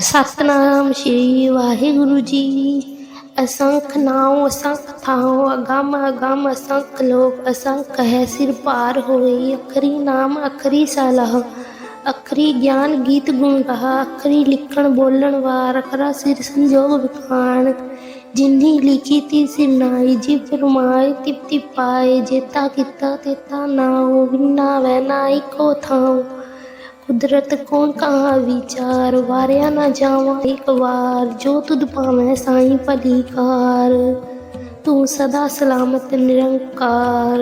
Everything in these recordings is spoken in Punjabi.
ਸਤਨਾਮ ਸ਼੍ਰੀ ਵਾਹਿਗੁਰੂ ਜੀ। ਅਸੰਖ ਨਾਉ, ਅਸੰਖ ਥਾਉ, ਅਗੰਮ ਅਗੰਮ, ਅਸੰਖ ਲੋਕ, ਅਸੰਖ ਹੈ ਸਿਰ ਪਾਰ ਹੋਈ ਅਖਰੀ ਨਾਮ, ਅਖਰੀ ਸਲਾਹ, ਅਖਰੀ ਗਿਆਨ ਗੀਤ ਗੁਣ ਕਹਾ ਅਖਰੀ ਲਿਖਣ ਬੋਲਣ ਵਾਰ, ਅਖਰਾ ਸਿਰ ਸੰਜੋਗ ਵਿਖਾਣ। ਜਿਨਹੀ ਲਿਖੀ ਤੀ ਸਿਰਨਾਈ ਜੀ ਫਰਮਾਏ ਤਿਪ ਤਿਪ ਪਾਏ। ਜੇਤਾ ਕੀਤਾ ਤੇਤਾ ਨਾਉ ਵਿਨਾ ਵੈ ਨਾਈ ਥਾਉ। ਕੁਦਰਤ ਕੌਣ ਕਹਾ ਵਿਚਾਰ, ਵਾਰਿਆ ਨਾ ਜਾਵਾਂ ਇੱਕ ਵਾਰ, ਜੋ ਤੁਧ ਪਾਵੇਂ ਸਾਈਂ ਭਲੀ ਕਾਰ ਤੂੰ ਸਦਾ ਸਲਾਮਤ ਨਿਰੰਕਾਰ।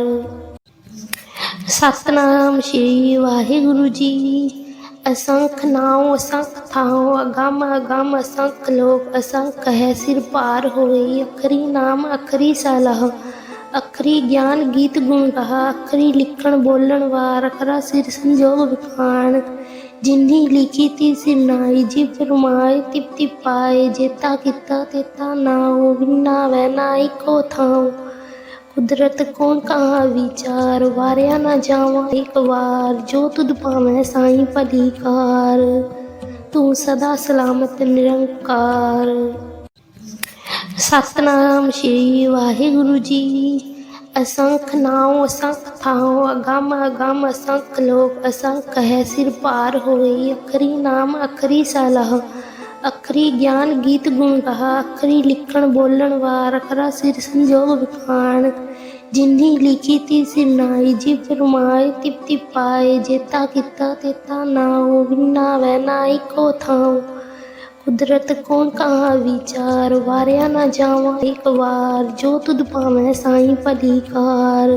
ਸਤਨਾਮ ਸ਼੍ਰੀ ਵਾਹਿਗੁਰੂ ਜੀ। ਅਸੰਖ ਨਾਉ, ਅਸੰਖ ਥਾਉ, ਅਗੰਮ ਅਗੰਮ ਅਸੰਖ ਲੋਕ, ਅਸੰਖ ਹੈ ਸਿਰ ਪਾਰ ਹੋਈ ਅਖਰੀ ਨਾਮ, ਅਖਰੀ ਸਲਾਹ। ਅਖਰੀ ਗਿਆਨ ਗੀਤ ਗੁਣ ਕਹਾ ਅਖਰੀ ਲਿਖਣ ਬੋਲਣ ਵਾਰ, ਅਖਰਾ ਸਿਰ ਸੰਜੋਗ ਵਿਖਾਣ। ਜਿਨਹੀ ਲਿਖੀ ਤੀ ਸਿਰਨਾਈ ਜੀ ਫਰਮਾਏ ਤਿਪ ਤਿਪ ਪਾਏ। ਜੇਤਾ ਕੀਤਾ ਤੇਤਾ ਨਾਉ ਵਿਨਾ ਵੈ ਨਾਈ ਕੋ ਥਾਉ। ਕੁਦਰਤ ਕੌਣ ਕਹਾ ਵਿਚਾਰ, ਵਾਰਿਆ ਨਾ ਜਾਵਾਂ ਇੱਕ ਵਾਰ। ਜੋ ਤੁਧ ਪਾਵੇਂ ਸਾਈਂ ਭਲੀ ਕਾਰ, ਤੂੰ ਸਦਾ ਸਲਾਮਤ ਨਿਰੰਕਾਰ। ਸਤਨਾਮ ਸ਼੍ਰੀ ਵਾਹਿਗੁਰੂ ਜੀ। ਅਸੰਖ ਨਾਉ, ਅਸੰਖ ਥਾਉ, ਅਗੰਮ ਅਗੰਮ, ਅਸੰਖ ਲੋਕ, ਅਸੰਖ ਹੈ ਸਿਰ ਪਾਰ ਹੋਈ ਅਖਰੀ ਨਾਮ, ਅਖਰੀ ਸਲਾਹ, ਅਖਰੀ ਗਿਆਨ ਗੀਤ ਗੁਣ ਕਹਾ ਅਖਰੀ ਲਿਖਣ ਬੋਲਣ ਵਾਰ, ਅਖਰਾ ਸਿਰ ਸੰਜੋਗ ਵਿਖਾਣ। ਜਿੰਨੀ ਲਿਖੀ ਤੀ ਸਿਰਨਾਈ ਜੀ ਫਰਮਾਏ ਤਿਪ ਤਿਪ ਪਾਏ। ਜੇਤਾ ਕੀਤਾ ਤੇਤਾ ਨਾਉ ਵਿਨਾ ਵੈ ਨਾਈ ਕੋ ਥਾਉ। ਕੁਦਰਤ ਕੌਣ ਕਹਾ ਵਿਚਾਰ, ਵਾਰਿਆ ਨਾ ਜਾਵਾਂ ਇੱਕ ਵਾਰ, ਜੋ ਤੁਧ ਪਾਵੇਂ ਸਾਈਂ ਭਲੀ ਕਾਰ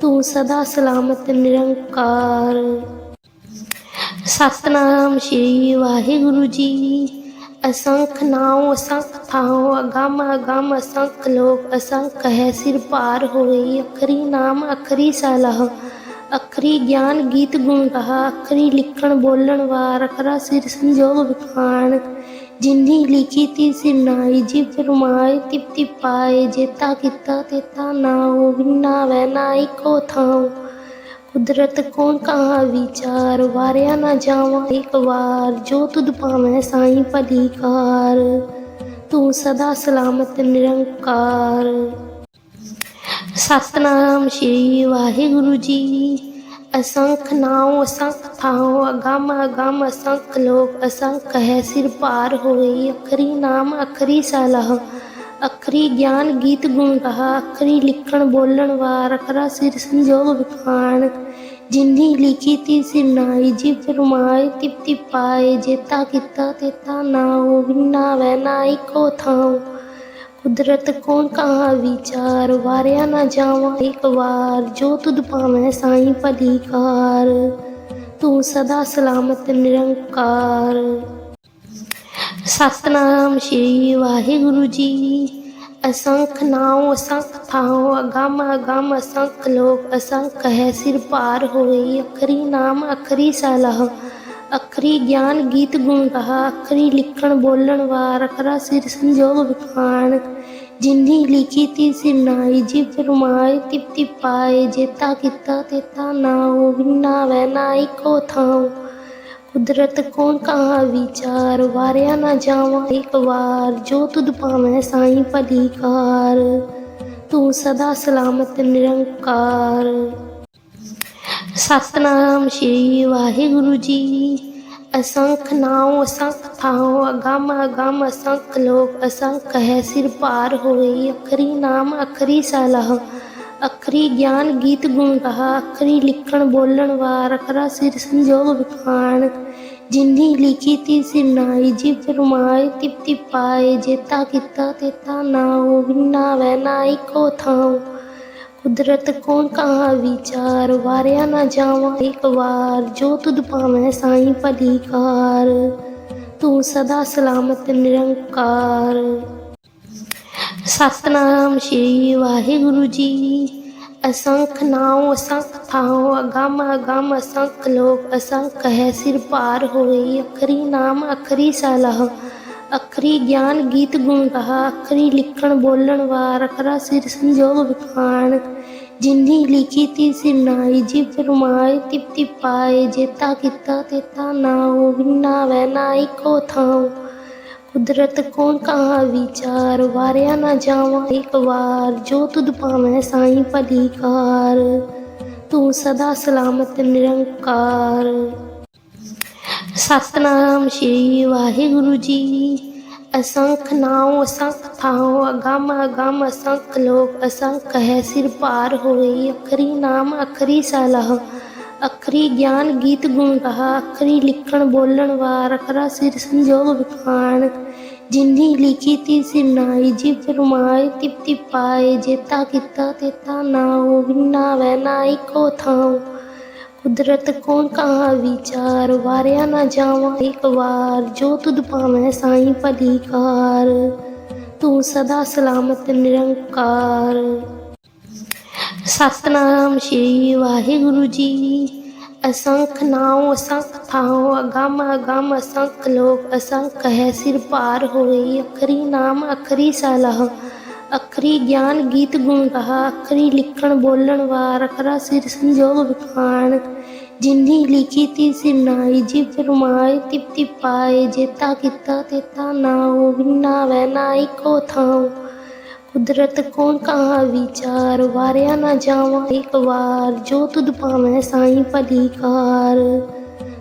ਤੂੰ ਸਦਾ ਸਲਾਮਤ ਨਿਰੰਕਾਰ। ਸਤਨਾਮ ਸ਼੍ਰੀ ਵਾਹਿਗੁਰੂ ਜੀ। ਅਸੰਖ ਨਾਉ, ਅਸੰਖ ਥਾਉ, ਅਗੰਮ ਅਗੰਮ ਅਸੰਖ ਲੋਕ, ਅਸੰਖ ਹੈ ਸਿਰ ਪਾਰ ਹੋਈ ਅਖਰੀ ਨਾਮ, ਅਖਰੀ ਸਲਾਹ। ਅਖਰੀ ਗਿਆਨ ਗੀਤ ਗੁਣ ਕਹਾ, ਅਖਰੀ ਲਿਖਣ ਬੋਲਣ ਵਾਰ, ਅਖਰਾ ਸਿਰ ਸੰਜੋਗ ਵਿਖਾਣ। ਜਿੰਨੀ ਲਿਖੀ ਤੀ ਸਿਰਨਾਈ ਜੀ ਫਰਮਾਏ ਤਿਪ ਤਿਪ ਜੇਤਾ ਕੀਤਾ ਤੇਤਾ ਨਾਉ ਵਿਨਾ ਵੈ ਨਾਈ ਕੋ ਥਾਉ। ਕੁਦਰਤ ਕੌਣ ਕਹਾ ਵਿਚਾਰ, ਵਾਰਿਆ ਨਾ ਜਾਵਾਂ ਇੱਕ ਵਾਰ, ਜੋ ਤੁਧ ਪਾਵੇਂ ਸਾਈਂ ਭਲੀ ਕਾਰ। ਤੂੰ ਸਦਾ ਸਲਾਮਤ, ਨਿਰੰਕਾਰ। ਸਤਨਾਮ ਸ਼੍ਰੀ ਵਾਹਿਗੁਰੂ ਜੀ। ਅਸੰਖ ਨਾਉ, ਅਸੰਖ ਥਾਉ, ਅਗੰਮ ਅਗੰਮ ਅਸੰਖ ਲੋਕ, ਅਸੰਖ ਹੈ ਸਿਰ ਪਾਰ ਹੋਈ ਅਖਰੀ ਨਾਮ, ਅਖਰੀ ਸਲਾਹ, ਅਖਰੀ ਗਿਆਨ ਗੀਤ ਗੁਣ ਕਹਾ ਅਖਰੀ ਲਿਖਣ ਬੋਲਣ ਵਾਰ, ਅਖਰਾ ਸਿਰ ਸੰਜੋਗ ਵਿਖਾਣ ਜਿਨਹੀ ਲਿਖੀ ਤੀ ਸਿਰਨਾਈ ਜੀ ਫਰਮਾਏ ਤਿਪ ਤਿਪ ਪਾਏ, ਜੇਤਾ ਕੀਤਾ ਤੇਤਾ ਨਾਉ ਵਿਨਾ ਵੈ ਨਾਈ ਕੋ ਥਾਉ। ਕੁਦਰਤ ਕੌਣ ਕਹਾ ਵਿਚਾਰ, ਵਾਰਿਆ ਨਾ ਜਾਵਾਂ ਇੱਕ ਵਾਰ, ਜੋ ਤੁਧ ਪਾਵੇਂ ਸਾਈਂ ਭਲੀ ਕਾਰ ਤੂੰ ਸਦਾ ਸਲਾਮਤ ਨਿਰੰਕਾਰ। ਸਤਨਾਮ ਸ਼੍ਰੀ ਵਾਹਿਗੁਰੂ ਜੀ। ਅਸੰਖ ਨਾਉ, ਅਸੰਖ ਥਾਉ, ਅਗੰਮ, ਅਗਮ ਅਸੰਖ ਲੋਕ, ਅਸੰਖ ਹੈ ਸਿਰ ਪਾਰ ਹੋਈ ਅਖਰੀ ਨਾਮ, ਅਖਰੀ ਸਲਾਹ। ਅਖਰੀ ਗਿਆਨ ਗੀਤ ਗੁਣ ਕਹਾ, ਅਖਰੀ ਲਿਖਣ ਬੋਲਣ ਵਾਰ, ਅਖਰਾ ਸਿਰ ਸੰਜੋਗ ਵਿਖਾਣ। ਜਿਨਹੀ ਲਿਖੀ ਤੀ ਸਿਰਨਾਈ ਜੀ ਫਰਮਾਏ ਤਿਪ ਤਿਪ ਪਾਏ। ਜੇਤਾ ਕੀਤਾ ਤੇਤਾ ਨਾਉ ਵਿਨਾ ਵੈ ਨਾਈ ਕੋ ਥਾਉ। ਕੁਦਰਤ ਕੌਣ ਕਹਾ ਵਿਚਾਰ, ਵਾਰਿਆ ਨਾ ਜਾਵਾਂ ਇੱਕ ਵਾਰ। ਜੋ ਤੁਧ ਪਾਵੇਂ ਸਾਈਂ ਭਲੀ ਕਾਰ, ਤੂੰ ਸਦਾ ਸਲਾਮਤ ਨਿਰੰਕਾਰ। ਸਤਨਾਮ ਸ਼੍ਰੀ ਵਾਹਿਗੁਰੂ ਜੀ। ਅਸੰਖ ਨਾਉ, ਅਸੰਖ ਥਾਉ, ਅਗੰਮ ਅਗੰਮ, ਅਸੰਖ ਲੋਕ, ਅਸੰਖ ਹੈ ਸਿਰ ਪਾਰ ਹੋਈ ਅਖਰੀ ਨਾਮ, ਅਖਰੀ ਸਲਾਹ, ਅਖਰੀ ਗਿਆਨ ਗੀਤ ਗੁਣ ਕਹਾ ਅਖਰੀ ਲਿਖਣ ਬੋਲਣ ਵਾਰ, ਅਖਰਾ ਸਿਰ ਸੰਜੋਗ ਵਿਖਾਣ। ਜਿੰਨੀ ਲਿਖੀ ਤੀ ਸਿਰਨਾਈ ਜੀ ਫਰਮਾਏ ਤਿਪ ਤਿਪ ਪਾਏ। ਜੇਤਾ ਕੀਤਾ ਤੇਤਾ ਨਾਉ ਵਿਨਾ ਵੈ ਨਾਈ ਥਾਉ। ਕੁਦਰਤ ਕੌਣ ਕਹਾ ਵਿਚਾਰ, ਵਾਰਿਆ ਨਾ ਜਾਵਾਂ ਇੱਕ ਵਾਰ, ਜੋ ਤੁਧ ਪਾਵੇਂ ਸਾਈਂ ਭਲੀ ਕਾਰ ਤੂੰ ਸਦਾ ਸਲਾਮਤ ਨਿਰੰਕਾਰ। ਸਤਨਾਮ ਸ਼੍ਰੀ ਵਾਹਿਗੁਰੂ ਜੀ, ਅਸੰਖ ਨਾਉ, ਅਸੰਖ ਥਾਉ, ਅਗੰਮ ਅਗੰਮ, ਅਸੰਖ ਲੋਕ, ਅਸੰਖ ਹੈ ਸਿਰ ਪਾਰ ਹੋਈ ਅਖਰੀ ਨਾਮ, ਅਖਰੀ ਸਲਾਹ, ਅਖਰੀ ਗਿਆਨ ਗੀਤ ਗੁਣ ਕਹਾ ਅਖਰੀ ਲਿਖਣ ਬੋਲਣ ਵਾਰ, ਅਖਰਾ ਸਿਰ ਸੰਜੋਗ ਵਿਖਾਣ। ਜਿੰਨੀ ਲਿਖੀ ਤੀ ਸਿਰਨਾਈ ਜੀ ਫਰਮਾਏ ਤਿਪ ਤਿਪ ਜੇਤਾ ਕੀਤਾ ਤੇਤਾ ਨਾਉ ਵਿਨਾ ਵੈ ਨਾਈ ਕੋ ਥਾਉ। ਕੁਦਰਤ ਕੌਣ ਕਹਾ ਵਿਚਾਰ, ਵਾਰਿਆ ਨਾ ਜਾਵਾਂ ਇੱਕ ਵਾਰ, ਜੋ ਤੁਧ ਪਾਵੇਂ ਸਾਈਂ ਭਲੀ ਕਾਰ। ਤੂੰ ਸਦਾ ਸਲਾਮਤ ਨਿਰੰਕਾਰ। ਸਤਨਾਮ ਸ਼੍ਰੀ ਵਾਹਿਗੁਰੂ ਜੀ। ਅਸੰਖ ਨਾਉ, ਅਸੰਖ ਥਾਉ, ਅਗੰਮ ਅਗੰਮ ਅਸੰਖ ਲੋਕ, ਅਸੰਖ ਹੈ ਸਿਰ ਪਾਰ ਹੋਈ ਅਖਰੀ ਨਾਮ, ਅਖਰੀ ਸਲਾਹ, ਅਖਰੀ ਗਿਆਨ ਗੀਤ ਗੁਣ ਕਹਾ ਅਖਰੀ ਲਿਖਣ ਬੋਲਣ ਵਾਰ, ਅਖਰਾ ਸਿਰ ਸੰਜੋਗ ਵਿਖਾਣ ਜਿਨ੍ਹੀ ਲਿਖੀ ਤੀ ਸਿਰਨਾਈ ਜੀ ਫਰਮਾਏ ਤਿਪ ਤਿਪ ਪਾਏ, ਜੇਤਾ ਕੀਤਾ ਤੇਤਾ ਨਾਉ ਵਿਨਾ ਵੈ ਨਾਈ ਕੋ ਥਾਉ। ਕੁਦਰਤ ਕੌਣ ਕਹਾ ਵਿਚਾਰ, ਵਾਰਿਆ ਨਾ ਜਾਵਾਂ ਇੱਕ ਵਾਰ, ਜੋ ਤੁਧ ਪਾਵੇਂ ਸਾਈਂ ਭਲੀ ਕਾਰ ਤੂੰ ਸਦਾ ਸਲਾਮਤ ਨਿਰੰਕਾਰ। ਸਤਨਾਮ ਸ਼੍ਰੀ ਵਾਹਿਗੁਰੂ ਜੀ। ਅਸੰਖ ਨਾਉ, ਅਸੰਖ ਥਾਉ, ਅਗੰਮ ਅਗੰਮ ਅਸੰਖ ਲੋਕ, ਅਸੰਖ ਹੈ ਸਿਰ ਪਾਰ ਹੋਈ ਅਖਰੀ ਨਾਮ, ਅਖਰੀ ਸਲਾਹ। ਅਖਰੀ ਗਿਆਨ ਗੀਤ ਗੁਣ ਕਹਾ, ਅਖਰੀ ਲਿਖਣ ਬੋਲਣ ਵਾਰ ਅਖਰਾ ਸਿਰ ਸੰਜੋਗ ਵਿਖਾਣ। ਜਿਨ੍ਹੀ ਲਿਖੀ ਤੀ ਸਿਰਨਾਈ ਜੀ ਫਰਮਾਏ ਤਿਪ ਤਿਪ ਪਾਏ। ਜੇਤਾ ਕੀਤਾ ਤੇਤਾ ਨਾਉ ਵਿਨਾ ਵੈ ਨਾਈ ਕੋ ਥਾਉ। ਕੁਦਰਤ ਕੌਣ ਕਹਾ ਵਿਚਾਰ, ਵਾਰਿਆ ਨਾ ਜਾਵਾਂ ਇੱਕ ਵਾਰ। ਜੋ ਤੁਧ ਪਾਵੇਂ ਸਾਈਂ ਭਲੀ ਕਾਰ,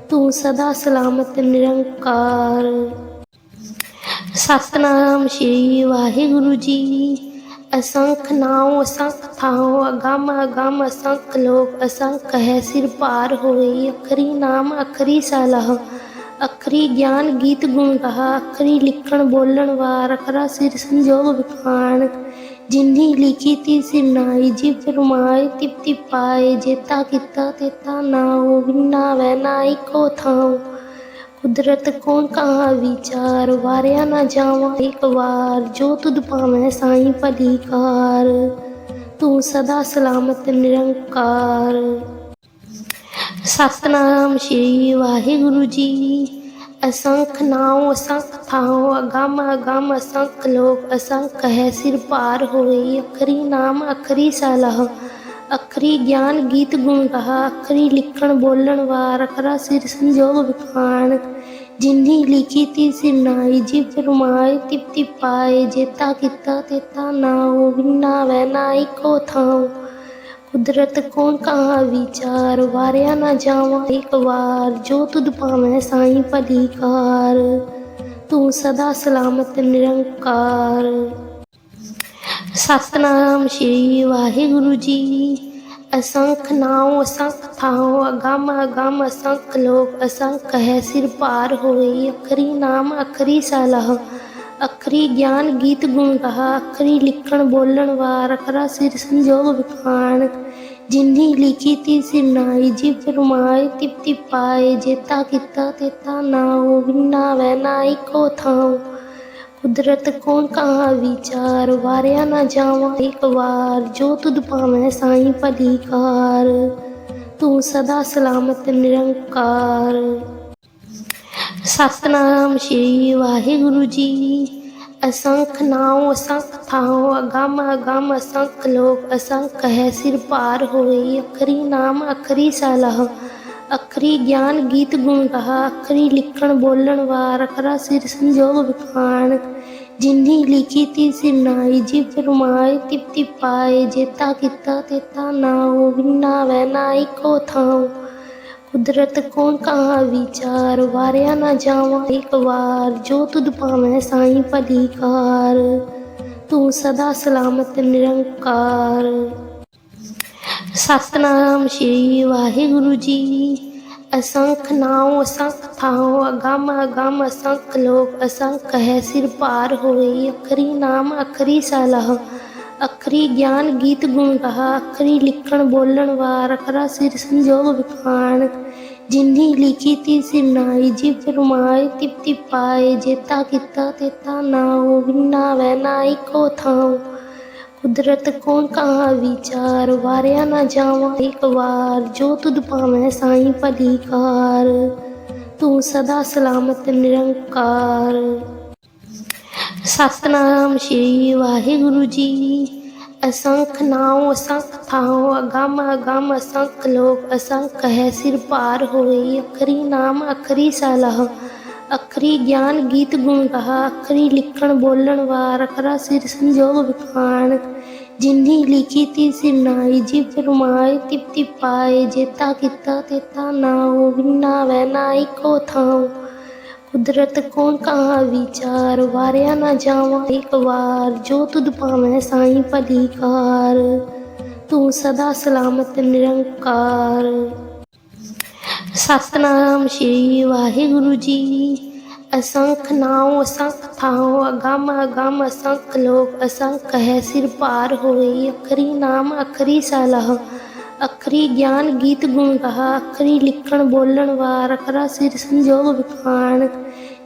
ਤੂੰ ਸਦਾ ਸਲਾਮਤ ਨਿਰੰਕਾਰ। ਸਤਨਾਮ ਸ਼੍ਰੀ ਵਾਹਿਗੁਰੂ ਜੀ। ਅਸੰਖ ਨਾਉ, ਅਸੰਖ ਥਾਉ, ਅਗੰਮ ਅਗੰਮ, ਅਸੰਖ ਲੋਕ, ਅਸੰਖ ਹੈ ਸਿਰ ਪਾਰ ਹੋਈ ਅਖਰੀ ਨਾਮ, ਅਖਰੀ ਸਲਾਹ, ਅਖਰੀ ਗਿਆਨ ਗੀਤ ਗੁਣ ਕਹਾ ਅਖਰੀ ਲਿਖਣ ਬੋਲਣ ਵਾਰ, ਅਖਰਾ ਸਿਰ ਸੰਜੋਗ ਵਿਖਾਣ। ਜਿੰਨੀ ਲਿਖੀ ਤੀ ਸਿਰਨਾਈ ਜੀ ਫਰਮਾਏ ਤਿਪ ਤਿਪ ਪਾਏ। ਜੇਤਾ ਕੀਤਾ ਤੇਤਾ ਨਾਉ ਵਿਨਾ ਵੈ ਨਾਈ ਕੋ ਥਾਉ। ਕੁਦਰਤ ਕੌਣ ਕਹਾ ਵਿਚਾਰ, ਵਾਰਿਆ ਨਾ ਜਾਵਾਂ ਇੱਕ ਵਾਰ, ਜੋ ਤੁਧ ਪਾਵੇਂ ਸਾਈਂ ਭਲੀ ਕਾਰ ਤੂੰ ਸਦਾ ਸਲਾਮਤ ਨਿਰੰਕਾਰ। ਸਤਨਾਮ ਸ਼੍ਰੀ ਵਾਹਿਗੁਰੂ ਜੀ, ਅਸੰਖ ਨਾਉ, ਅਸੰਖ ਥਾਉ, ਅਗੰਮ ਅਗੰਮ ਅਸੰਖ ਲੋਕ, ਅਸੰਖ ਹੈ ਸਿਰ ਪਾਰ ਹੋਈ ਅਖਰੀ ਨਾਮ, ਅਖਰੀ ਸਲਾਹ, ਅਖਰੀ ਗਿਆਨ ਗੀਤ ਗੁਣ ਕਹਾ ਅਖਰੀ ਲਿਖਣ ਬੋਲਣ ਵਾਰ, ਅਖਰਾ ਸਿਰ ਸੰਜੋਗ ਵਿਖਾਣ। ਜਿਨ੍ਹੀ ਲਿਖੀ ਤੀ ਸਿਰਨਾਈ ਜੀ ਫਰਮਾਏ ਤਿਪ ਤਿਪ ਪਾਏ ਜੇਤਾ ਕੀਤਾ ਤੇਤਾ ਨਾਉ ਵਿਨਾ ਵੈ ਨਾਈ ਕੋ ਥਾਉ ਕੁਦਰਤ ਕੌਣ ਕਹਾ ਵਿਚਾਰ, ਵਾਰਿਆ ਨਾ ਜਾਵਾਂ ਇੱਕ ਵਾਰ, ਜੋ ਤੁਧ ਪਾਵੇਂ ਸਾਈਂ ਭਲੀ ਕਾਰ। ਤੂੰ ਸਦਾ ਸਲਾਮਤ, ਨਿਰੰਕਾਰ। ਸਤਨਾਮ ਸ਼੍ਰੀ ਵਾਹਿਗੁਰੂ ਜੀ। ਅਸੰਖ ਨਾਉ, ਅਸੰਖ ਥਾਉ, ਅਗੰਮ ਅਗੰਮ, ਅਸੰਖ ਲੋਕ, ਅਸੰਖ ਹੈ ਸਿਰ ਪਾਰ ਹੋਈ ਅਖਰੀ ਨਾਮ, ਅਖਰੀ ਸਲਾਹ, ਅਖਰੀ ਗਿਆਨ ਗੀਤ ਗੁਣ ਕਹਾ ਅਖਰੀ ਲਿਖਣ ਬੋਲਣ ਵਾਰ, ਅਖਰਾ ਸਿਰ ਸੰਜੋਗ ਵਿਖਾਣ ਜਿਨ੍ਹੀ ਲਿਖੀ ਤੀ ਸਿਰਨਾਈ ਜੀ ਫਰਮਾਏ ਤਿਪ ਤਿਪ ਪਾਏ, ਜੇਤਾ ਕੀਤਾ ਤੇਤਾ ਨਾਉ ਵਿਨਾ ਵੈ ਨਾਈ ਕੋ ਥਾਉ। ਕੁਦਰਤ ਕੌਣ ਕਹਾ ਵਿਚਾਰ, ਵਾਰਿਆ ਨਾ ਜਾਵਾਂ ਇੱਕ ਵਾਰ, ਜੋ ਤੁਧ ਪਾਵੇਂ ਸਾਈਂ ਭਲੀ ਕਾਰ ਤੂੰ ਸਦਾ ਸਲਾਮਤ ਨਿਰੰਕਾਰ। ਸਤਨਾਮ ਸ਼੍ਰੀ ਵਾਹਿਗੁਰੂ ਜੀ। ਅਸੰਖ ਨਾਉ, ਅਸੰਖ ਥਾਉ, ਅਗੰਮ ਅਗੰਮ ਅਸੰਖ ਲੋਕ, ਅਸੰਖ ਹੈ ਸਿਰ ਪਾਰ ਹੋਈ ਅਖਰੀ ਨਾਮ, ਅਖਰੀ ਸਲਾਹ। ਅਖਰੀ ਗਿਆਨ ਗੀਤ ਗੁਣ ਕਹਾ, ਅਖਰੀ ਲਿਖਣ ਬੋਲਣ ਵਾਰ, ਅਖਰਾ ਸਿਰ ਸੰਜੋਗ ਵਿਖਾਣ। ਜਿੰਨੀ ਲਿਖੀ ਤੀ ਸਿਰਨਾਈ ਜੀ ਫਰਮਾਏ ਤਿਪ ਪਾਏ ਜੇਤਾ ਕੀਤਾ ਤੇਤਾ ਨਾਉ ਵਿਨਾ ਵੈ ਨਾਈ ਕੋ ਥਾਉ ਕੁਦਰਤ ਕੌਣ ਕਹਾ ਵਿਚਾਰ, ਵਾਰਿਆ ਨਾ ਜਾਵਾਂ ਇੱਕ ਵਾਰ, ਜੋ ਤੁਧ ਪਾਵੇਂ ਸਾਈਂ ਭਲੀ ਕਾਰ। ਤੂੰ ਸਦਾ ਸਲਾਮਤ, ਨਿਰੰਕਾਰ। ਸਤਨਾਮ ਸ਼੍ਰੀ ਵਾਹਿਗੁਰੂ ਜੀ। ਅਸੰਖ ਨਾਉ, ਅਸੰਖ ਥਾਉ, ਅਗੰਮ ਅਗੰਮ ਅਸੰਖ ਲੋਕ, ਅਸੰਖ ਹੈ ਸਿਰ ਪਾਰ ਹੋਈ ਅਖਰੀ ਨਾਮ, ਅਖਰੀ ਸਲਾਹ, ਅਖਰੀ ਗਿਆਨ ਗੀਤ ਗੁਣ ਕਹਾ ਅਖਰੀ ਲਿਖਣ ਬੋਲਣ ਵਾਰ, ਅਖਰਾ ਸਿਰ ਸੰਜੋਗ ਵਿਖਾਣ ਜਿਨ੍ਹੀ ਲਿਖੀ ਤੀ ਸਿਰਨਾਈ ਜੀ ਫਰਮਾਏ ਤਿਪ ਤਿਪ ਪਾਏ, ਜੇਤਾ ਕੀਤਾ ਤੇਤਾ ਨਾਉ ਵਿਨਾ ਵੈ ਨਾਈ ਕੋ ਥਾਉ। ਕੁਦਰਤ ਕੋ ਕਹਾ ਵਿਚਾਰ, ਵਾਰਿਆ ਨਾ ਜਾਵਾਂ ਇੱਕ ਵਾਰ, ਜੋ ਤੁਧ ਪਾਵੇਂ ਸਾਈ ਭਲੀ ਕਾਰ ਤੂੰ ਸਦਾ ਸਲਾਮਤ ਨਿਰੰਕਾਰ। ਸਤਨਾਮ ਸ੍ਰੀ ਵਾਹਿਗੁਰੂ ਜੀ। ਅਸੰਖ ਨਾਉ, ਅਸੰਖ ਥਾਉ, ਅਗਮ ਅਗਮ ਅਸੰਖ ਲੋਕ, ਅਸੰਖ ਹੈ ਸਿਰ ਪਾਰ ਹੋਈ ਅਖਰੀ ਨਾਮ, ਅਖਰੀ ਸਲਾਹ। ਅਖਰੀ ਗਿਆਨ ਗੀਤ ਗੁਣ ਕਹਾ, ਅਖਰੀ ਲਿਖਣ ਬੋਲਣ ਵਾਰ ਅਖਰਾ ਸਿਰ ਸੰਜੋਗ ਵਿਖਾਣ। ਜਿਨਹੀ ਲਿਖੀ ਤੀ ਸਿਰਨਾਈ ਜੀ ਫਰਮਾਏ ਤਿਪ ਤਿਪ ਪਾਏ। ਜੇਤਾ ਕੀਤਾ ਤੇਤਾ ਨਾਉ ਵਿਨਾ ਵੈ ਨਾਈ ਕੋ ਥਾਉ। ਕੁਦਰਤ ਕੌਣ ਕਹਾ ਵਿਚਾਰ, ਵਾਰਿਆ ਨਾ ਜਾਵਾਂ ਇੱਕ ਵਾਰ। ਜੋ ਤੁਧ ਪਾਵੇਂ ਸਾਈਂ ਭਲੀ ਕਾਰ, ਤੂੰ ਸਦਾ ਸਲਾਮਤ ਨਿਰੰਕਾਰ। ਸਤਨਾਮ ਸ਼੍ਰੀ ਵਾਹਿਗੁਰੂ ਜੀ। ਅਸੰਖ ਨਾਉ, ਅਸੰਖ ਥਾਉ, ਅਗਮ ਅਗਮ, ਅਸੰਖ ਲੋਕ, ਅਸੰਖ ਹੈ ਸਿਰ ਪਾਰ ਹੋਈ ਅਖਰੀ ਨਾਮ, ਅਖਰੀ ਸਲਾਹ, ਅਖਰੀ ਗਿਆਨ ਗੀਤ ਗੁਣ ਕਹਾ ਅਖਰੀ ਲਿਖਣ ਬੋਲਣ ਵਾਰ, ਅਖਰਾ ਸਿਰ ਸੰਜੋਗ ਵਿਖਾਣ।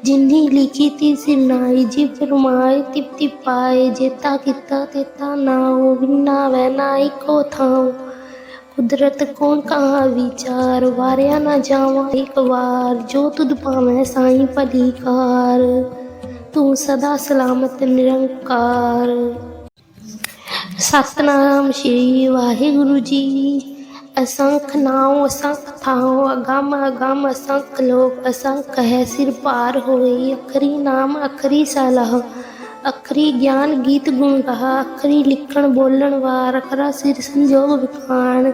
ਜਿਨਹੀ ਲਿਖੀ ਤੀ ਸਿਰਨਾਈ ਜੀ ਫਰਮਾਏ ਤਿਪ ਤਿਪ ਪਾਏ। ਜੇਤਾ ਕੀਤਾ ਤੇਤਾ ਨਾਉ ਵਿਨਾ ਵੈ ਨਾਈ ਥਾਉ। ਕੁਦਰਤ ਕੌਣ ਕਹਾ ਵਿਚਾਰ, ਵਾਰਿਆ ਨਾ ਜਾਵਾਂ ਇੱਕ ਵਾਰ, ਜੋ ਤੁਧ ਪਾਵੇਂ ਸਾਈਂ ਭਲੀ ਕਾਰ ਤੂੰ ਸਦਾ ਸਲਾਮਤ ਨਿਰੰਕਾਰ। ਸਤਨਾਮ ਸ਼੍ਰੀ ਵਾਹਿਗੁਰੂ ਜੀ। ਅਸੰਖ ਨਾਉ, ਅਸੰਖ ਥਾਉ, ਅਗਮ ਅਗਮ ਅਸੰਖ ਲੋਕ, ਅਸੰਖ ਹੈ ਸਿਰ ਪਾਰ ਹੋਈ ਅਖਰੀ ਨਾਮ, ਅਖਰੀ ਸਲਾਹ। ਅਖਰੀ ਗਿਆਨ ਗੀਤ ਗੁਣ ਕਹਾ, ਅਖਰੀ ਲਿਖਣ ਬੋਲਣ ਵਾਰ, ਅਖਰਾ ਸਿਰ ਸੰਜੋਗ ਵਿਖਾਣ।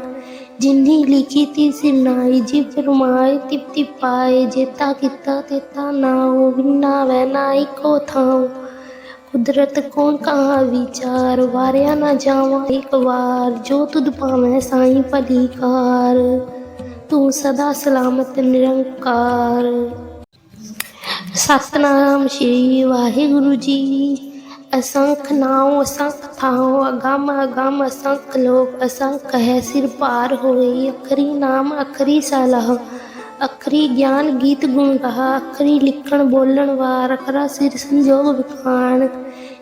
ਜਿਨਹੀ ਲਿਖੀ ਤੀ ਸਿਰਨਾਈ ਜੀ ਫਰਮਾਏ ਤਿਪ ਤਿਪ ਪਾਏ। ਜੇਤਾ ਕੀਤਾ ਤੇਤਾ ਨਾਉ ਵਿਨਾ ਵੈ ਨਾਈ ਕੋ ਥਾਉ। ਕੁਦਰਤ ਕੌਣ ਕਹਾ ਵਿਚਾਰ, ਵਾਰਿਆ ਨਾ ਜਾਵਾਂ ਇੱਕ ਵਾਰ। ਜੋ ਤੁਧ ਪਾਵੇਂ ਸਾਈਂ ਭਲੀ ਕਾਰ, ਤੂੰ ਸਦਾ ਸਲਾਮਤ ਨਿਰੰਕਾਰ। ਸਤਨਾਮ ਸ਼੍ਰੀ ਵਾਹਿਗੁਰੂ ਜੀ। ਅਸੰਖ ਨਾਉ, ਅਸੰਖ ਥਾਉ, ਅਗਮ ਅਗਮ, ਅਸੰਖ ਲੋਕ, ਅਸੰਖ ਹੈ ਸਿਰ ਪਾਰ ਹੋਈ ਅਖਰੀ ਨਾਮ, ਅਖਰੀ ਸਲਾਹ, ਅਖਰੀ ਗਿਆਨ ਗੀਤ ਗੁਣ ਕਹਾ ਅਖਰੀ ਲਿਖਣ ਬੋਲਣ ਵਾਰ, ਅਖਰਾ ਸਿਰ ਸੰਜੋਗ ਵਿਖਾਣ।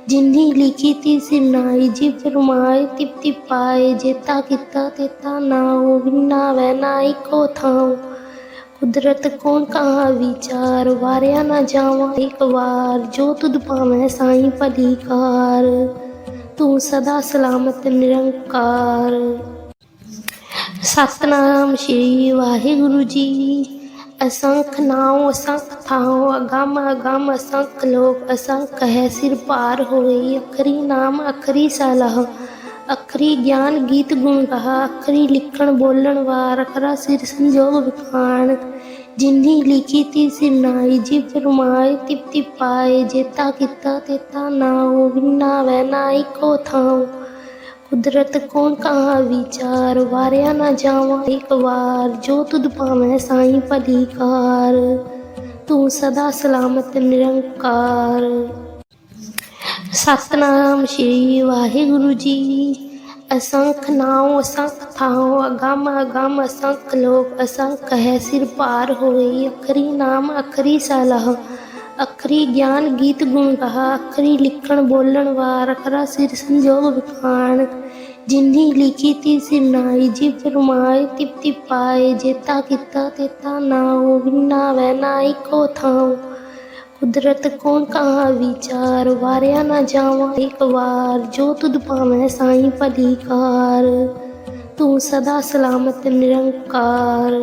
ਜਿਨਹੀ ਲਿਖੀ ਤੀ ਸਿਰਨਾਈ ਜੀ ਫਰਮਾਏ ਤਿਪ ਤਿਪ ਪਾਏ। ਜੇਤਾ ਕੀਤਾ ਤੇਤਾ ਨਾਉ ਵਿਨਾ ਵੈ ਨਾਈ ਕੋ ਥਾਉ। ਕੁਦਰਤ ਕੌਣ ਕਹਾ ਵਿਚਾਰ, ਵਾਰਿਆ ਨਾ ਜਾਵਾਂ ਇੱਕ ਵਾਰ, ਜੋ ਤੁਧ ਪਾਵੇਂ ਸਾਈਂ ਭਲੀ ਕਾਰ ਤੂੰ ਸਦਾ ਸਲਾਮਤ ਨਿਰੰਕਾਰ। ਸਤਨਾਮ ਸ਼੍ਰੀ ਵਾਹਿਗੁਰੂ ਜੀ। ਅਸੰਖ ਨਾਉ, ਅਸੰਖ ਥਾਉ, ਅਗਮ ਅਗਮ ਅਸੰਖ ਲੋਕ, ਅਸੰਖ ਹੈ ਸਿਰ ਪਾਰ ਹੋਈ ਅਖਰੀ ਨਾਮ, ਅਖਰੀ ਸਲਾਹ। ਅਖਰੀ ਗਿਆਨ ਗੀਤ ਗੁਣ ਕਹਾ, ਅਖਰੀ ਲਿਖਣ ਬੋਲਣ ਵਾਰ ਅਖਰਾ ਸਿਰ ਸੰਜੋਗ ਵਿਖਾਣ। ਜਿਨਹੀ ਲਿਖੀ ਤੀ ਸਿਰਨਾਈ ਜੀ ਫਰਮਾਏ ਤਿਪ ਤਿਪ ਪਾਏ। ਜੇਤਾ ਕੀਤਾ ਤੇਤਾ ਨਾਉ ਵਿਨਾ ਵੈ ਨਾਈ ਕੋ ਥਾਉ। ਕੁਦਰਤ ਕੌਣ ਕਹਾ ਵਿਚਾਰ, ਵਾਰਿਆ ਨਾ ਜਾਵਾਂ ਇੱਕ ਵਾਰ। ਜੋ ਤੁਧ ਪਾਵੇਂ ਸਾਈਂ ਭਲੀ ਕਾਰ, ਤੂੰ ਸਦਾ ਸਲਾਮਤ ਨਿਰੰਕਾਰ। ਸਤਨਾਮ ਸ਼੍ਰੀ ਵਾਹਿਗੁਰੂ ਜੀ। ਅਸੰਖ ਨਾਉ, ਅਸੰਖ ਥਾਉ, ਅਗਮ ਅਗਮ, ਅਸੰਖ ਲੋਕ, ਅਸੰਖ ਹੈ ਸਿਰ ਪਾਰ ਹੋਈ ਅਖਰੀ ਨਾਮ, ਅਖਰੀ ਸਲਾਹ, ਅਖਰੀ ਗਿਆਨ ਗੀਤ ਗੁਣ ਕਹਾ ਅਖਰੀ ਲਿਖਣ ਬੋਲਣ ਵਾਰ, ਅਖਰਾ ਸਿਰ ਸੰਜੋਗ ਵਿਖਾਣ। ਜਿੰਨੀ ਲਿਖੀ ਤੀ ਸਿਰਨਾਈ ਜੀ ਫਰਮਾਏ ਤਿਪ ਤਿਪ ਪਾਏ, ਜੇਤਾ ਕੀਤਾ ਤੇਤਾ ਨਾਉ ਵਿਨਾ ਵੈ ਨਾਈ ਕੋ ਥਾਉ। ਕੁਦਰਤ ਕੌਣ ਕਹਾ ਵਿਚਾਰ, ਵਾਰਿਆ ਨਾ ਜਾਵਾਂ ਇੱਕ ਵਾਰ, ਜੋ ਤੁਧ ਪਾਵੇਂ ਸਾਈਂ ਭਲੀ ਕਾਰ, ਤੂੰ ਸਦਾ ਸਲਾਮਤ ਨਿਰੰਕਾਰ।